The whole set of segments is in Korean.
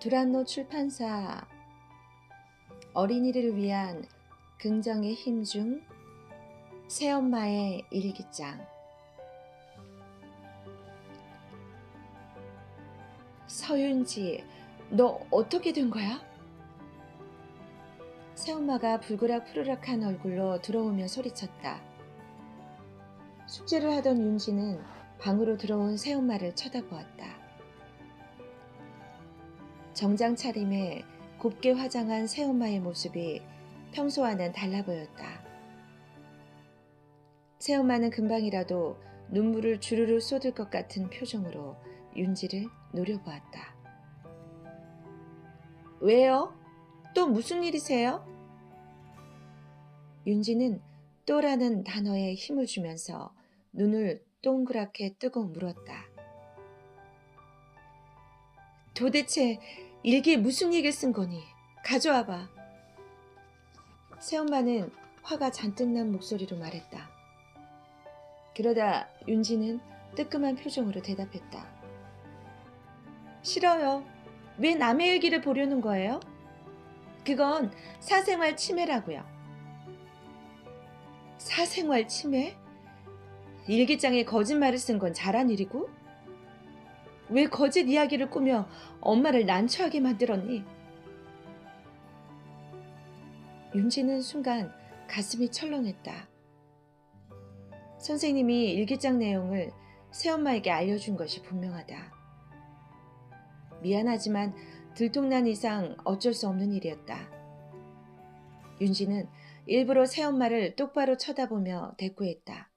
두란노 출판사 어린이를 위한 긍정의 힘 중 새엄마의 일기장 서윤지, 너 어떻게 된 거야? 새엄마가 불그락 푸르락한 얼굴로 들어오며 소리쳤다. 숙제를 하던 윤지는 방으로 들어온 새엄마를 쳐다보았다. 정장 차림에 곱게 화장한 새엄마의 모습이 평소와는 달라 보였다. 새엄마는 금방이라도 눈물을 주르르 쏟을 것 같은 표정으로 윤지를 노려보았다. 왜요? 또 무슨 일이세요? 윤지는 또라는 단어에 힘을 주면서 눈을 동그랗게 뜨고 물었다. 도대체 일기에 무슨 얘기를 쓴 거니? 가져와 봐. 새엄마는 화가 잔뜩 난 목소리로 말했다. 그러다 윤지는 뜨끔한 표정으로 대답했다. 싫어요. 왜 남의 일기를 보려는 거예요? 그건 사생활 침해라고요. 사생활 침해? 일기장에 거짓말을 쓴 건 잘한 일이고? 왜 거짓 이야기를 꾸며 엄마를 난처하게 만들었니? 윤지는 순간 가슴이 철렁했다. 선생님이 일기장 내용을 새엄마에게 알려준 것이 분명하다. 미안하지만 들통난 이상 어쩔 수 없는 일이었다. 윤지는 일부러 새엄마를 똑바로 쳐다보며 대꾸했다.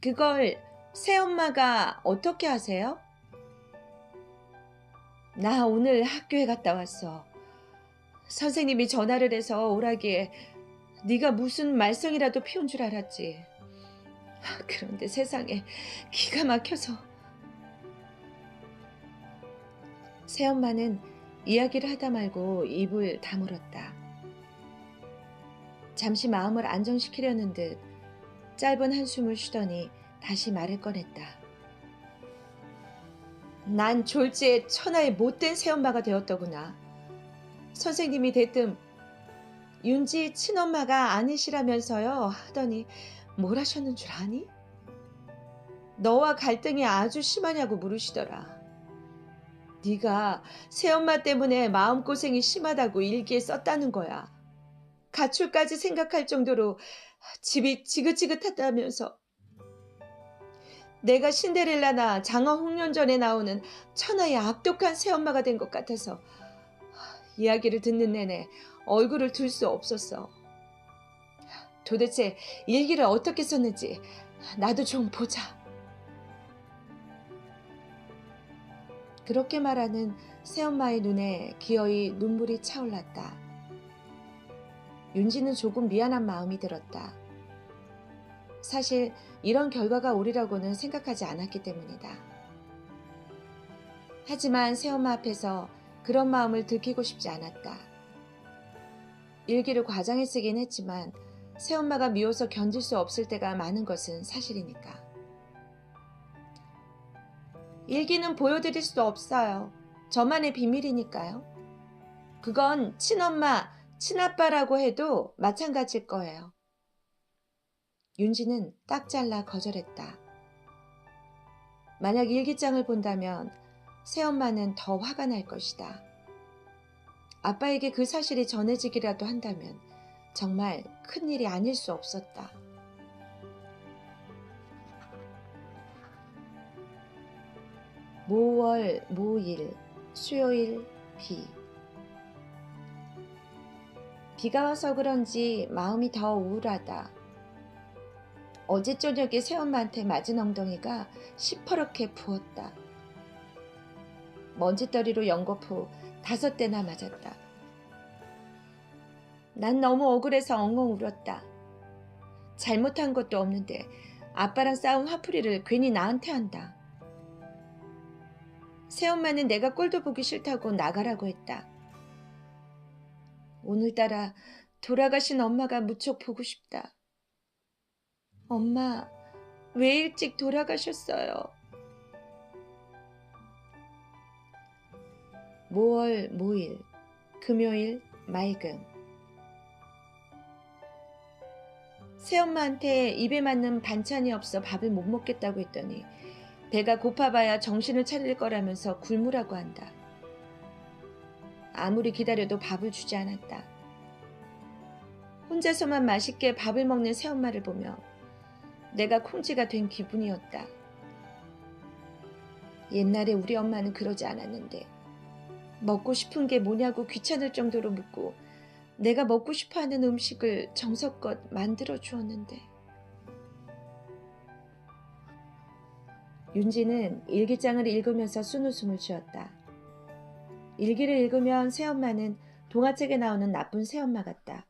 그걸 새엄마가 어떻게 하세요? 나 오늘 학교에 갔다 왔어. 선생님이 전화를 해서 오라기에 네가 무슨 말썽이라도 피운 줄 알았지. 그런데 세상에 기가 막혀서. 새엄마는 이야기를 하다 말고 입을 다물었다. 잠시 마음을 안정시키려는 듯 짧은 한숨을 쉬더니 다시 말을 꺼냈다. 난 졸지에 천하의 못된 새엄마가 되었더구나. 선생님이 대뜸 윤지 친엄마가 아니시라면서요 하더니 뭘 하셨는 줄 아니? 너와 갈등이 아주 심하냐고 물으시더라. 네가 새엄마 때문에 마음고생이 심하다고 일기에 썼다는 거야. 가출까지 생각할 정도로 집이 지긋지긋하다면서 내가 신데렐라나 장어 홍련전에 나오는 천하의 악독한 새엄마가 된 것 같아서 이야기를 듣는 내내 얼굴을 들 수 없었어. 도대체 일기를 어떻게 썼는지 나도 좀 보자. 그렇게 말하는 새엄마의 눈에 기어이 눈물이 차올랐다. 윤지는 조금 미안한 마음이 들었다. 사실 이런 결과가 오리라고는 생각하지 않았기 때문이다. 하지만 새엄마 앞에서 그런 마음을 들키고 싶지 않았다. 일기를 과장해 쓰긴 했지만 새엄마가 미워서 견딜 수 없을 때가 많은 것은 사실이니까. 일기는 보여드릴 수 없어요. 저만의 비밀이니까요. 그건 친엄마, 친아빠라고 해도 마찬가지일 거예요. 윤지는 딱 잘라 거절했다. 만약 일기장을 본다면 새엄마는 더 화가 날 것이다. 아빠에게 그 사실이 전해지기라도 한다면 정말 큰일이 아닐 수 없었다. 모월, 모일, 수요일, 비. 비가 와서 그런지 마음이 더 우울하다. 어제 저녁에 새엄마한테 맞은 엉덩이가 시퍼렇게 부었다. 먼지떨이로 연거푸 다섯 대나 맞았다. 난 너무 억울해서 엉엉 울었다. 잘못한 것도 없는데 아빠랑 싸운 화풀이를 괜히 나한테 한다. 새엄마는 내가 꼴도 보기 싫다고 나가라고 했다. 오늘따라 돌아가신 엄마가 무척 보고 싶다. 엄마, 왜 일찍 돌아가셨어요? 모월 모일, 금요일 맑음. 새엄마한테 입에 맞는 반찬이 없어 밥을 못 먹겠다고 했더니 배가 고파봐야 정신을 차릴 거라면서 굶으라고 한다. 아무리 기다려도 밥을 주지 않았다. 혼자서만 맛있게 밥을 먹는 새엄마를 보며 내가 콩쥐가 된 기분이었다. 옛날에 우리 엄마는 그러지 않았는데 먹고 싶은 게 뭐냐고 귀찮을 정도로 묻고 내가 먹고 싶어 하는 음식을 정성껏 만들어 주었는데 윤지는 일기장을 읽으면서 순웃음을 지었다. 일기를 읽으면 새엄마는 동화책에 나오는 나쁜 새엄마 같다.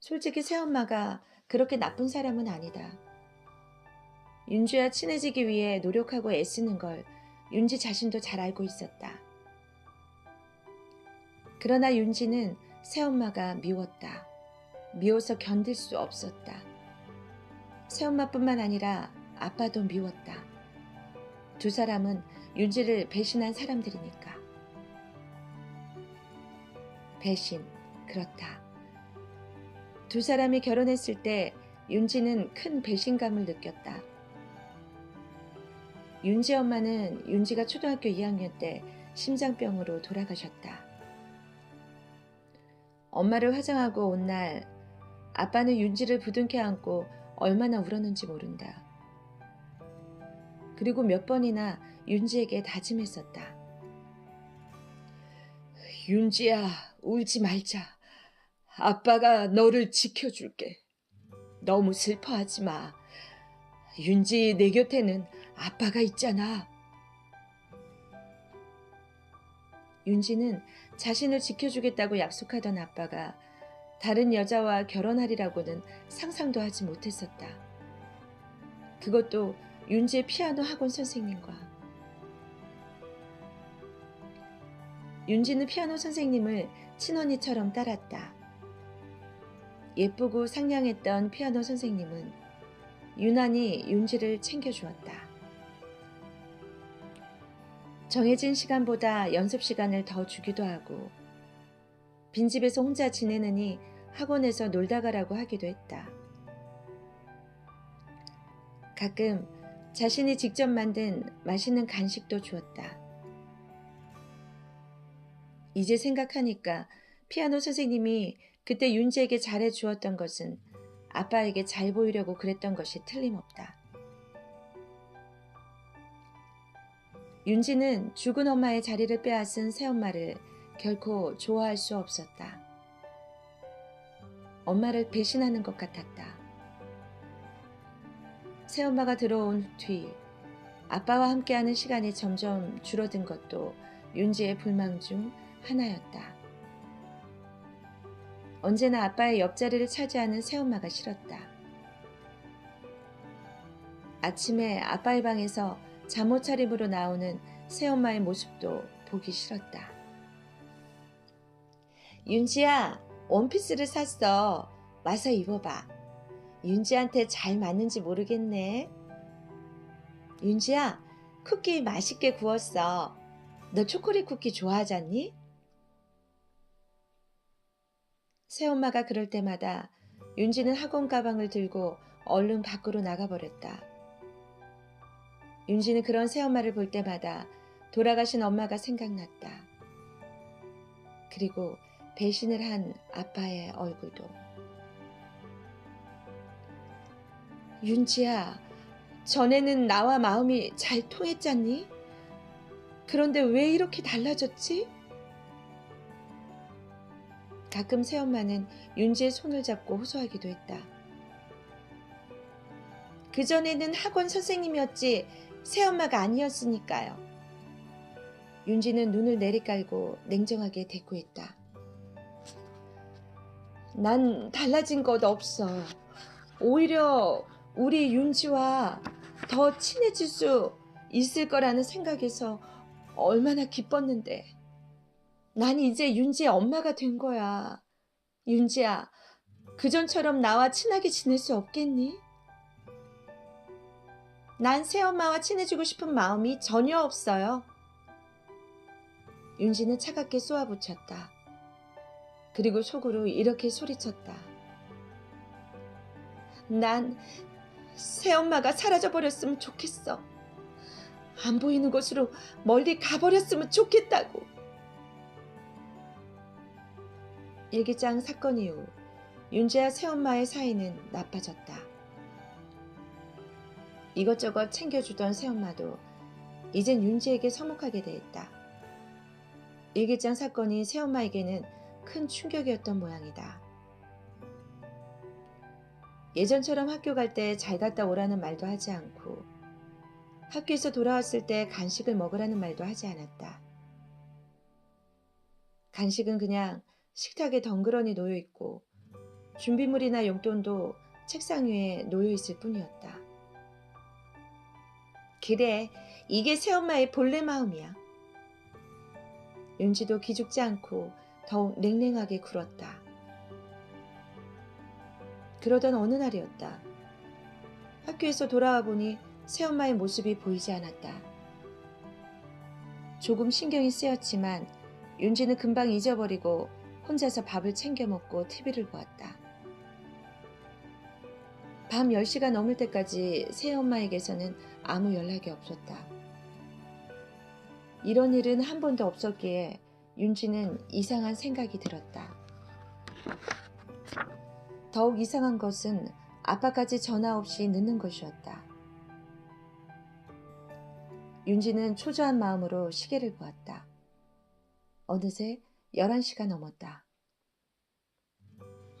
솔직히 새엄마가 그렇게 나쁜 사람은 아니다. 윤주와 친해지기 위해 노력하고 애쓰는 걸 윤지 자신도 잘 알고 있었다. 그러나 윤지는 새엄마가 미웠다. 미워서 견딜 수 없었다. 새엄마뿐만 아니라 아빠도 미웠다. 두 사람은 윤지를 배신한 사람들이니까. 배신, 그렇다. 두 사람이 결혼했을 때 윤지는 큰 배신감을 느꼈다. 윤지 엄마는 윤지가 초등학교 2학년 때 심장병으로 돌아가셨다. 엄마를 화장하고 온 날 아빠는 윤지를 부둥켜 안고 얼마나 울었는지 모른다. 그리고 몇 번이나 윤지에게 다짐했었다. 윤지야, 울지 말자. 아빠가 너를 지켜줄게. 너무 슬퍼하지 마. 윤지 내 곁에는 아빠가 있잖아. 윤지는 자신을 지켜주겠다고 약속하던 아빠가 다른 여자와 결혼하리라고는 상상도 하지 못했었다. 그것도 윤지의 피아노 학원 선생님과. 윤지는 피아노 선생님을 친언니처럼 따랐다. 예쁘고 상냥했던 피아노 선생님은 유난히 윤지를 챙겨주었다. 정해진 시간보다 연습 시간을 더 주기도 하고 빈집에서 혼자 지내느니 학원에서 놀다 가라고 하기도 했다. 가끔 자신이 직접 만든 맛있는 간식도 주었다. 이제 생각하니까 피아노 선생님이 그때 윤지에게 잘해 주었던 것은 아빠에게 잘 보이려고 그랬던 것이 틀림없다. 윤지는 죽은 엄마의 자리를 빼앗은 새엄마를 결코 좋아할 수 없었다. 엄마를 배신하는 것 같았다. 새엄마가 들어온 뒤 아빠와 함께하는 시간이 점점 줄어든 것도 윤지의 불망 중 하나였다. 언제나 아빠의 옆자리를 차지하는 새엄마가 싫었다. 아침에 아빠의 방에서 잠옷 차림으로 나오는 새엄마의 모습도 보기 싫었다. 윤지야, 원피스를 샀어. 와서 입어봐. 윤지한테 잘 맞는지 모르겠네. 윤지야, 쿠키 맛있게 구웠어. 너 초콜릿 쿠키 좋아하잖니? 새엄마가 그럴 때마다 윤지는 학원 가방을 들고 얼른 밖으로 나가버렸다. 윤지는 그런 새엄마를 볼 때마다 돌아가신 엄마가 생각났다. 그리고 배신을 한 아빠의 얼굴도. 윤지야, 전에는 나와 마음이 잘 통했잖니? 그런데 왜 이렇게 달라졌지? 가끔 새엄마는 윤지의 손을 잡고 호소하기도 했다. 그전에는 학원 선생님이었지 새엄마가 아니었으니까요. 윤지는 눈을 내리깔고 냉정하게 대꾸했다. 난 달라진 것 없어. 오히려 우리 윤지와 더 친해질 수 있을 거라는 생각에서 얼마나 기뻤는데. 난 이제 윤지의 엄마가 된 거야. 윤지야, 그전처럼 나와 친하게 지낼 수 없겠니? 난 새엄마와 친해지고 싶은 마음이 전혀 없어요. 윤지는 차갑게 쏘아붙였다. 그리고 속으로 이렇게 소리쳤다. 난 새엄마가 사라져버렸으면 좋겠어. 안 보이는 곳으로 멀리 가버렸으면 좋겠다고. 일기장 사건 이후 윤지와 새엄마의 사이는 나빠졌다. 이것저것 챙겨주던 새엄마도 이젠 윤지에게 서먹하게 대했다. 일기장 사건이 새엄마에게는 큰 충격이었던 모양이다. 예전처럼 학교 갈 때 잘 갔다 오라는 말도 하지 않고 학교에서 돌아왔을 때 간식을 먹으라는 말도 하지 않았다. 간식은 그냥 식탁에 덩그러니 놓여 있고 준비물이나 용돈도 책상 위에 놓여 있을 뿐이었다. 그래, 이게 새엄마의 본래 마음이야. 윤지도 기죽지 않고 더욱 냉랭하게 굴었다. 그러던 어느 날이었다. 학교에서 돌아와 보니 새엄마의 모습이 보이지 않았다. 조금 신경이 쓰였지만 윤지는 금방 잊어버리고 혼자서 밥을 챙겨 먹고 TV를 보았다. 밤 10시가 넘을 때까지 새엄마에게서는 아무 연락이 없었다. 이런 일은 한 번도 없었기에 윤지는 이상한 생각이 들었다. 더욱 이상한 것은 아빠까지 전화 없이 늦는 것이었다. 윤지는 초조한 마음으로 시계를 보았다. 어느새 11시가 넘었다.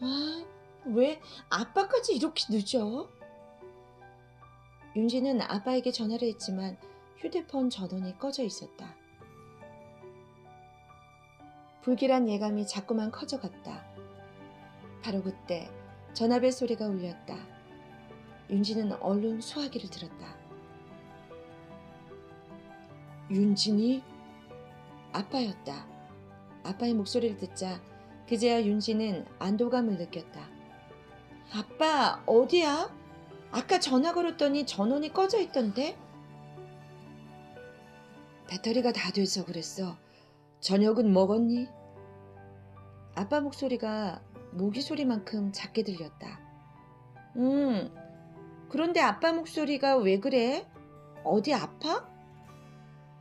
아, 왜 아빠까지 이렇게 늦어? 윤지는 아빠에게 전화를 했지만 휴대폰 전원이 꺼져 있었다. 불길한 예감이 자꾸만 커져갔다. 바로 그때 전화벨 소리가 울렸다. 윤지는 얼른 소화기를 들었다. 윤진이? 아빠였다. 아빠의 목소리를 듣자 그제야 윤지는 안도감을 느꼈다. 아빠, 어디야? 아까 전화 걸었더니 전원이 꺼져 있던데? 배터리가 다 돼서 그랬어. 저녁은 먹었니? 아빠 목소리가 모기 소리만큼 작게 들렸다. 음, 그런데 아빠 목소리가 왜 그래? 어디 아파?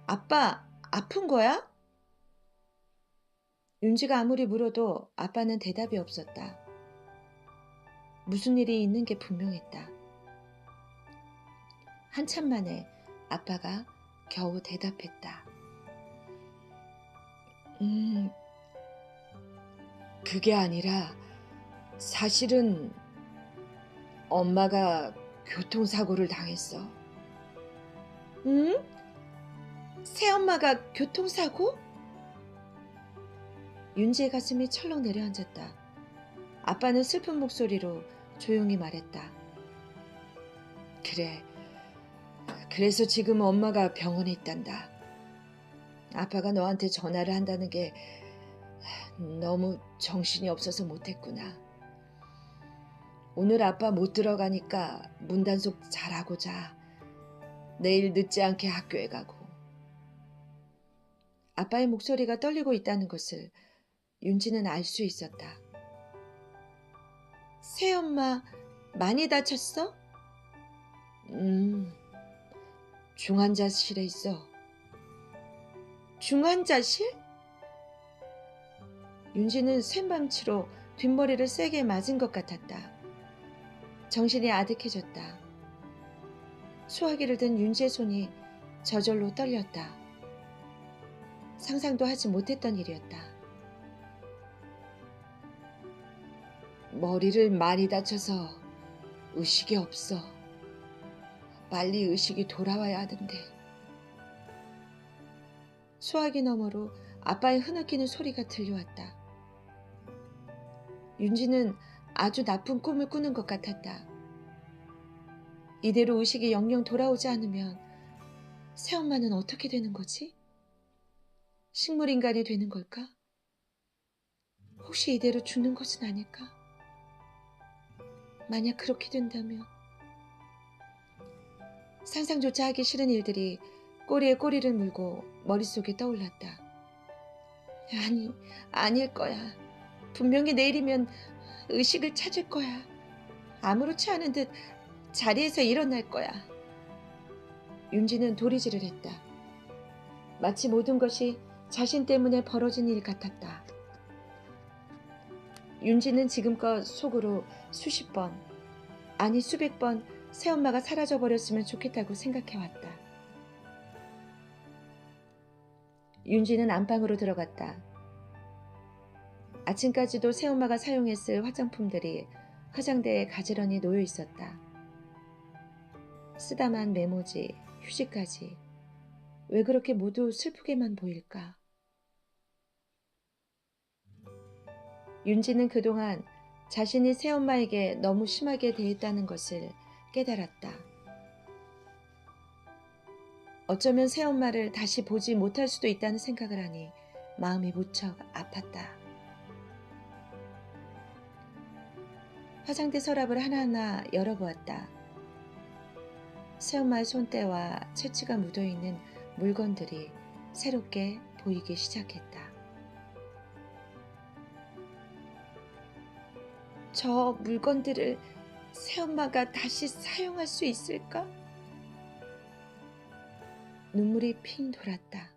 아빠, 아픈 거야? 윤지가 아무리 물어도 아빠는 대답이 없었다. 무슨 일이 있는 게 분명했다. 한참 만에 아빠가 겨우 대답했다. 음, 그게 아니라 사실은 엄마가 교통사고를 당했어. 응? 새엄마가 교통사고? 윤지의 가슴이 철렁 내려앉았다. 아빠는 슬픈 목소리로 조용히 말했다. 그래. 그래서 지금 엄마가 병원에 있단다. 아빠가 너한테 전화를 한다는 게 너무 정신이 없어서 못했구나. 오늘 아빠 못 들어가니까 문단속 잘하고 자. 내일 늦지 않게 학교에 가고. 아빠의 목소리가 떨리고 있다는 것을 윤지는 알 수 있었다. 새엄마 많이 다쳤어? 음, 중환자실에 있어. 중환자실? 윤지는 샌밤치로 뒷머리를 세게 맞은 것 같았다. 정신이 아득해졌다. 수화기를 든 윤지의 손이 저절로 떨렸다. 상상도 하지 못했던 일이었다. 머리를 많이 다쳐서 의식이 없어. 빨리 의식이 돌아와야 하는데. 수화기 너머로 아빠의 흐느끼는 소리가 들려왔다. 윤지는 아주 나쁜 꿈을 꾸는 것 같았다. 이대로 의식이 영영 돌아오지 않으면 새엄마는 어떻게 되는 거지? 식물인간이 되는 걸까? 혹시 이대로 죽는 것은 아닐까? 만약 그렇게 된다면 상상조차 하기 싫은 일들이 꼬리에 꼬리를 물고 머릿속에 떠올랐다. 아니, 아닐 거야. 분명히 내일이면 의식을 찾을 거야. 아무렇지 않은 듯 자리에서 일어날 거야. 윤지는 도리질을 했다. 마치 모든 것이 자신 때문에 벌어진 일 같았다. 윤지는 지금껏 속으로 수십 번, 아니 수백 번 새엄마가 사라져 버렸으면 좋겠다고 생각해왔다. 윤지는 안방으로 들어갔다. 아침까지도 새엄마가 사용했을 화장품들이 화장대에 가지런히 놓여 있었다. 쓰다만 메모지, 휴지까지. 왜 그렇게 모두 슬프게만 보일까? 윤지는 그동안 자신이 새엄마에게 너무 심하게 대했다는 것을 깨달았다. 어쩌면 새엄마를 다시 보지 못할 수도 있다는 생각을 하니 마음이 무척 아팠다. 화장대 서랍을 하나하나 열어보았다. 새엄마의 손때와 채취가 묻어있는 물건들이 새롭게 보이기 시작했다. 저 물건들을 새엄마가 다시 사용할 수 있을까? 눈물이 핑 돌았다.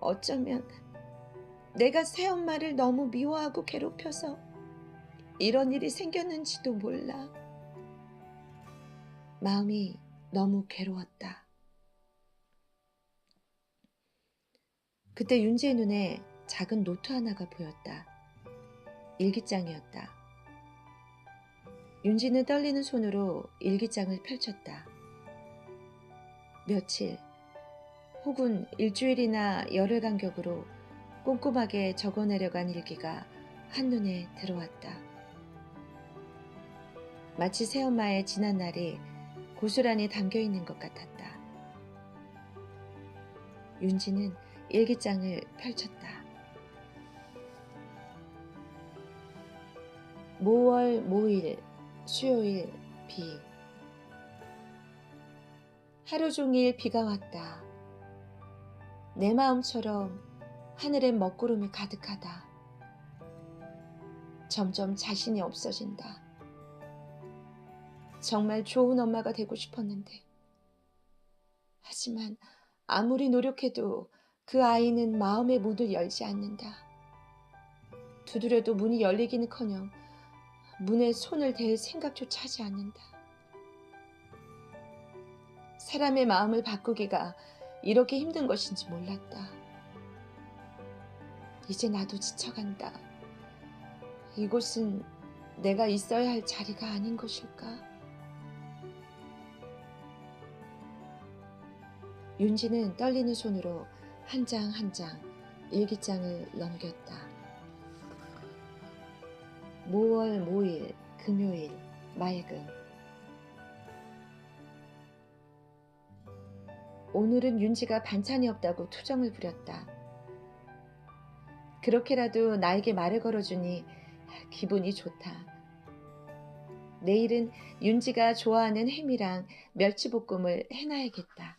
어쩌면 내가 새엄마를 너무 미워하고 괴롭혀서 이런 일이 생겼는지도 몰라. 마음이 너무 괴로웠다. 그때 윤지의 눈에 작은 노트 하나가 보였다. 일기장이었다. 윤지는 떨리는 손으로 일기장을 펼쳤다. 며칠 혹은 일주일이나 열흘 간격으로 꼼꼼하게 적어내려간 일기가 한눈에 들어왔다. 마치 새엄마의 지난 날이 고스란히 담겨 있는 것 같았다. 윤지는 일기장을 펼쳤다. 모월 모일 수요일 비 하루 종일 비가 왔다. 내 마음처럼 하늘엔 먹구름이 가득하다. 점점 자신이 없어진다. 정말 좋은 엄마가 되고 싶었는데. 하지만 아무리 노력해도 그 아이는 마음의 문을 열지 않는다. 두드려도 문이 열리기는 커녕 문에 손을 댈 생각조차 하지 않는다. 사람의 마음을 바꾸기가 이렇게 힘든 것인지 몰랐다. 이제 나도 지쳐간다. 이곳은 내가 있어야 할 자리가 아닌 것일까? 윤지는 떨리는 손으로 한 장 한장 일기장을 넘겼다. 모월 모일 금요일 맑음 오늘은 윤지가 반찬이 없다고 투정을 부렸다. 그렇게라도 나에게 말을 걸어주니 기분이 좋다. 내일은 윤지가 좋아하는 햄이랑 멸치볶음을 해놔야겠다.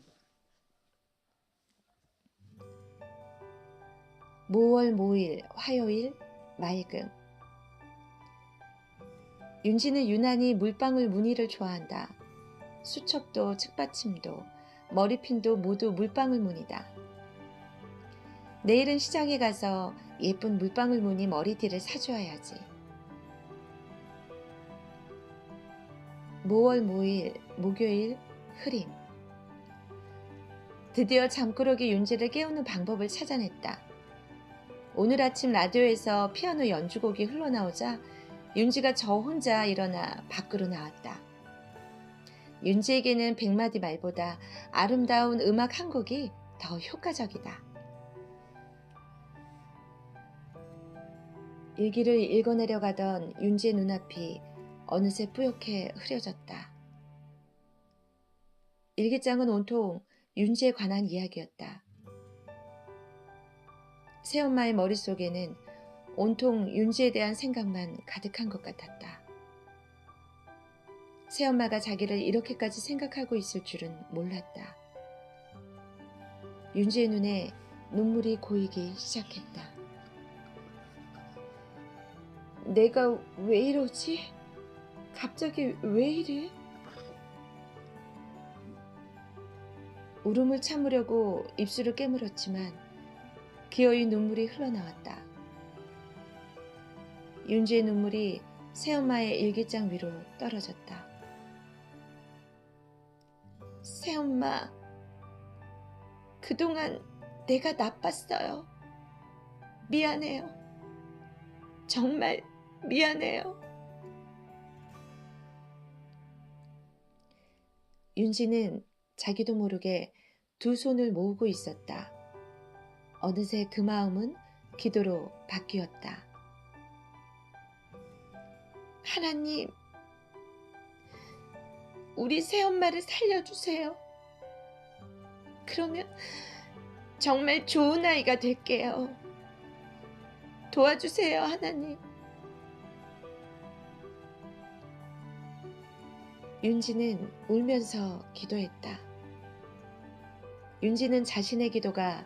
모월 모일 화요일 맑음 윤지는 유난히 물방울 무늬를 좋아한다. 수첩도 책받침도 머리핀도 모두 물방울 무늬다. 내일은 시장에 가서 예쁜 물방울 무늬 머리띠를 사주어야지. 모월 모일 목요일 흐림 드디어 잠꾸러기 윤지를 깨우는 방법을 찾아냈다. 오늘 아침 라디오에서 피아노 연주곡이 흘러나오자 윤지가 저 혼자 일어나 밖으로 나왔다. 윤지에게는 백마디 말보다 아름다운 음악 한 곡이 더 효과적이다. 일기를 읽어내려 가던 윤지의 눈앞이 어느새 뿌옇게 흐려졌다. 일기장은 온통 윤지에 관한 이야기였다. 새엄마의 머릿속에는 온통 윤지에 대한 생각만 가득한 것 같았다. 새엄마가 자기를 이렇게까지 생각하고 있을 줄은 몰랐다. 윤지의 눈에 눈물이 고이기 시작했다. 내가 왜 이러지? 갑자기 왜 이래? 울음을 참으려고 입술을 깨물었지만 기어이 눈물이 흘러나왔다. 윤지의 눈물이 새엄마의 일기장 위로 떨어졌다. 새엄마, 그동안 내가 나빴어요. 미안해요. 정말 미안해요. 윤지는 자기도 모르게 두 손을 모으고 있었다. 어느새 그 마음은 기도로 바뀌었다. 하나님, 우리 새엄마를 살려주세요. 그러면 정말 좋은 아이가 될게요. 도와주세요, 하나님. 윤지는 울면서 기도했다. 윤지는 자신의 기도가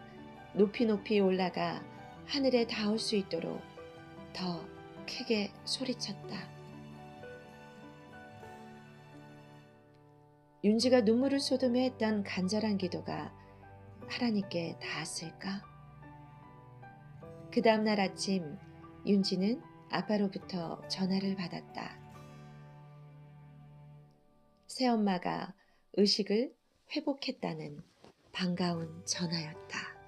높이 높이 올라가 하늘에 닿을 수 있도록 더 크게 소리쳤다. 윤지가 눈물을 쏟으며 했던 간절한 기도가 하나님께 닿았을까? 그 다음날 아침 윤지는 아빠로부터 전화를 받았다. 새엄마가 의식을 회복했다는 반가운 전화였다.